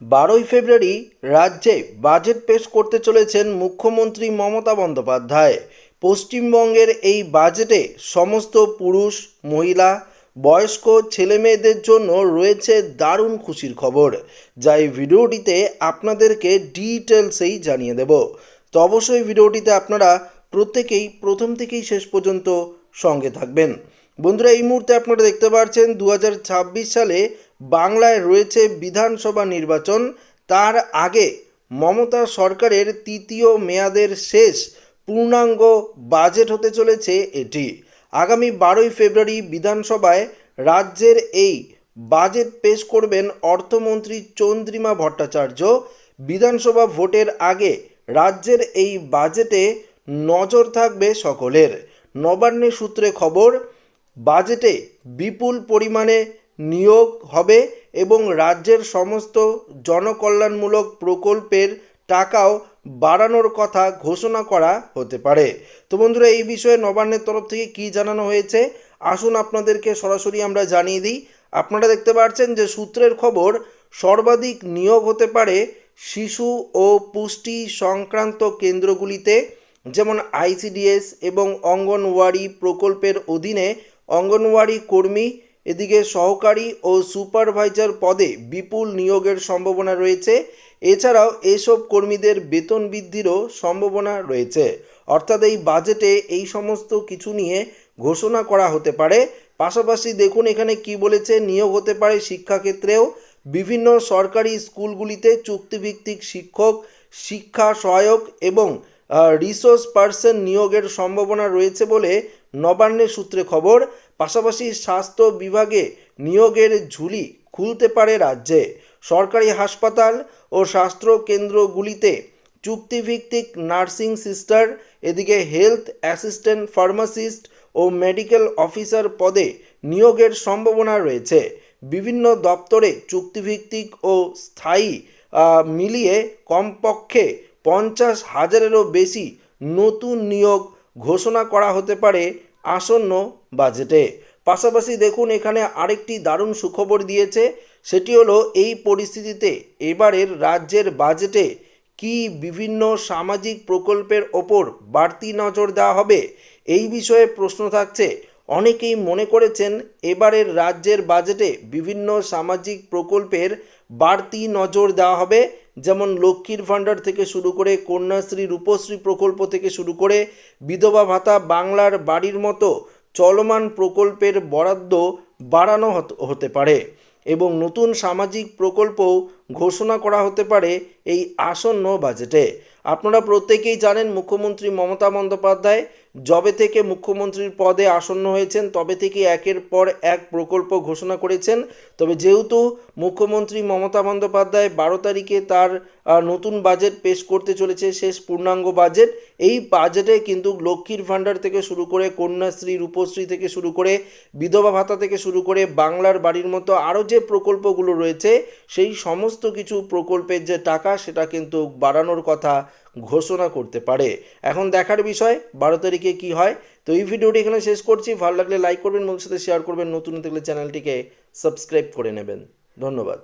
বারোই ফেব্রুয়ারি রাজ্যে বাজেট পেশ করতে চলেছেন মুখ্যমন্ত্রী মমতা বন্দ্যোপাধ্যায়। পশ্চিমবঙ্গের এই বাজেটে সমস্ত পুরুষ, মহিলা, বয়স্ক ছেলেমেয়েদের জন্য রয়েছে দারুণ খুশির খবর। যা এই ভিডিওটিতে আপনাদেরকে ডিটেলসেই জানিয়ে দেব। তো অবশ্যই ভিডিওটিতে আপনারা প্রত্যেকেই প্রথম থেকেই শেষ পর্যন্ত সঙ্গে থাকবেন। বন্ধুরা, এই মুহূর্তে আপনারা দেখতে পাচ্ছেন দু হাজার ছাব্বিশ সালে বাংলায় রয়েছে বিধানসভা নির্বাচন। তার আগে মমতা সরকারের তৃতীয় মেয়াদের শেষ পূর্ণাঙ্গ বাজেট হতে চলেছে এটি। আগামী বারোই ফেব্রুয়ারি বিধানসভায় রাজ্যের এই বাজেট পেশ করবেন অর্থমন্ত্রী চন্দ্রিমা ভট্টাচার্য। বিধানসভা ভোটের আগে রাজ্যের এই বাজেটে নজর থাকবে সকলের। নবান্নের সূত্রে খবর, বাজেটে বিপুল পরিমাণে নিয়োগ হবে এবং রাজ্যের সমস্ত জনকল্যাণমূলক প্রকল্পের টাকাও বাড়ানোর কথা ঘোষণা করা হতে পারে। তো বন্ধুরা, এই বিষয়ে নবান্নের তরফ থেকে কী জানানো হয়েছে? আসুন আপনাদেরকে সরাসরি আমরা জানিয়ে দিই। আপনারা দেখতে পাচ্ছেন যে সূত্রের খবর, সর্বাধিক নিয়োগ হতে পারে শিশু ও পুষ্টি সংক্রান্ত কেন্দ্রগুলিতে, যেমন আইসিডিএস এবং অঙ্গনওয়াড়ি প্রকল্পের অধীনে অঙ্গনওয়াড়ি কর্মী এদিকে সহকারী ও সুপারভাইজার পদে বিপুল নিয়োগের সম্ভাবনা রয়েছে। এছাড়াও এসব কর্মীদের বেতন বৃদ্ধিরও সম্ভাবনা রয়েছে। অর্থাৎ এই বাজেটে এই সমস্ত কিছু নিয়ে ঘোষণা করা হতে পারে। পাশাপাশি দেখুন এখানে কি বলেছে, নিয়োগ হতে পারে শিক্ষাক্ষেত্রেও। বিভিন্ন সরকারি স্কুলগুলিতে চুক্তিভিত্তিক শিক্ষক, শিক্ষা সহায়ক এবং রিসোর্স পার্সন নিয়োগের সম্ভাবনা রয়েছে বলে নবান্নের সূত্রে খবর। পাশাপাশি স্বাস্থ্য বিভাগে নিয়োগের ঝুলি খুলতে পারে রাজ্যে। সরকারি হাসপাতাল ও স্বাস্থ্য কেন্দ্রগুলিতে চুক্তিভিত্তিক নার্সিং সিস্টার, এদিকে হেলথ অ্যাসিস্ট্যান্ট ফার্মাসিস্ট ও মেডিকেল অফিসার পদে নিয়োগের সম্ভাবনা রয়েছে। বিভিন্ন দপ্তরে চুক্তিভিত্তিক ও স্থায়ী মিলিয়ে কমপক্ষে পঞ্চাশ হাজারেরও বেশি নতুন নিয়োগ ঘোষণা করা হতে পারে আসন্ন বাজেটে। পাশাপাশি দেখুন, এখানে আরেকটি দারুণ সুখবর দিয়েছে, সেটি হলো এই পরিস্থিতিতে এবারের রাজ্যের বাজেটে কি বিভিন্ন সামাজিক প্রকল্পের ওপর বাড়তি নজর দেওয়া হবে, এই বিষয়ে প্রশ্ন থাকছে। অনেকেই মনে করেছেন এবারের রাজ্যের বাজেটে বিভিন্ন সামাজিক প্রকল্পের বাড়তি নজর দেওয়া হবে, যেমন লক্ষ্মীর ভাণ্ডার থেকে শুরু করে কন্যাশ্রী, রূপশ্রী প্রকল্প থেকে শুরু করে বিধবা ভাতা, বাংলার বাড়ির মতো চলমান প্রকল্পের বরাদ্দ বাড়ানো হত- হতে পারে। এবং নতুন সামাজিক প্রকল্পও ঘোষণা করা হতে পারে এই আসন্ন বাজেটে। আপনারা প্রত্যেকেই জানেন মুখ্যমন্ত্রী মমতা বন্দ্যোপাধ্যায় যবে থেকে মুখ্যমন্ত্রীর পদে আসন্ন হয়েছেন, তবে থেকে একের পর এক প্রকল্প ঘোষণা করেছেন। তবে যেহেতু মুখ্যমন্ত্রী মমতা বন্দ্যোপাধ্যায় বারো তারিখে তার নতুন বাজেট পেশ করতে চলেছে, শেষ পূর্ণাঙ্গ বাজেট, এই বাজেটে কিন্তু লক্ষ্মীর ভাণ্ডার থেকে শুরু করে কন্যাশ্রী, রূপশ্রী থেকে শুরু করে বিধবা ভাতা থেকে শুরু করে বাংলার বাড়ির মতো আরও যে প্রকল্পগুলো রয়েছে, সেই সমস্ত কিছু প্রকল্পের যে টাকা, সেটা কিন্তু বাড়ানোর কথা ঘোষণা করতে পারে। এখন দেখার বিষয়, বারো তারিখে কী হয়? তো এই ভিডিওটি এখানে শেষ করছি। ভালো লাগলে লাইক করবেন বন্ধুর সাথে শেয়ার করবেন। নতুন থাকলে চ্যানেলটিকে সাবস্ক্রাইব করে নেবেন। ধন্যবাদ।